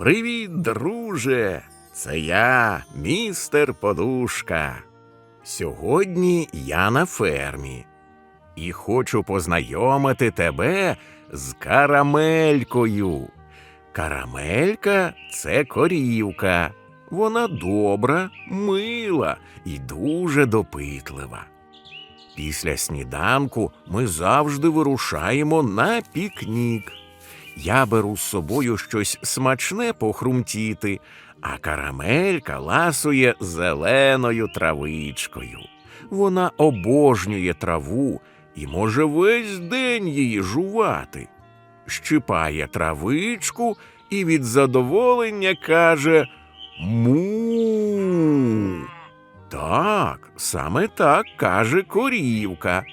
Привіт, друже! Це я, містер Подушка. Сьогодні я на фермі і хочу познайомити тебе з карамелькою. Карамелька це корівка. Вона добра, мила і дуже допитлива. Після сніданку ми завжди вирушаємо на пікнік. Я беру з собою щось смачне похрумтіти, а карамелька ласує зеленою травичкою. Вона обожнює траву і може весь день її жувати. Щипає травичку і від задоволення каже Му. Так, саме так каже корівка.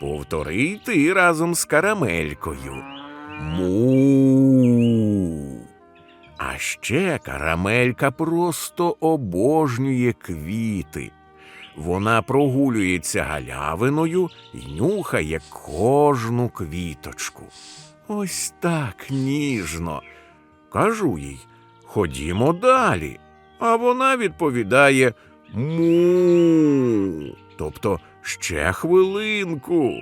Повтори й ти разом з карамелькою. Му. А ще карамелька просто обожнює квіти. Вона прогулюється галявиною і нюхає кожну квіточку. Ось так ніжно. Кажу їй, ходімо далі. А вона відповідає му. Тобто ще хвилинку.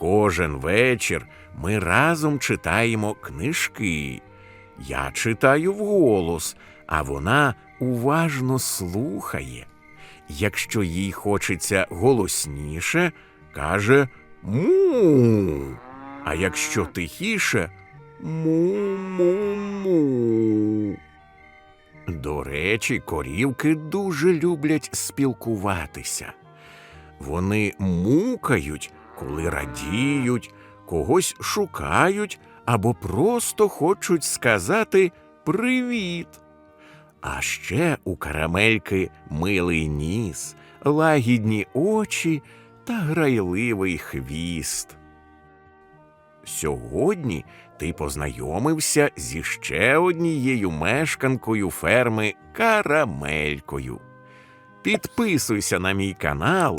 Кожен вечір ми разом читаємо книжки. Я читаю вголос, а вона уважно слухає. Якщо їй хочеться голосніше, каже му. А якщо тихіше му-му-му. До речі, корівки дуже люблять спілкуватися. Вони мукають, коли радіють, когось шукають або просто хочуть сказати привіт. А ще у карамельки милий ніс, лагідні очі та грайливий хвіст. Сьогодні ти познайомився зі ще однією мешканкою ферми Карамелькою. Підписуйся на мій канал,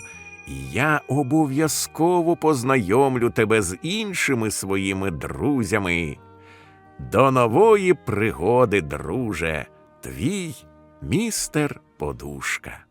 я обов'язково познайомлю тебе з іншими своїми друзями. До нової пригоди, друже, твій містер Подушка.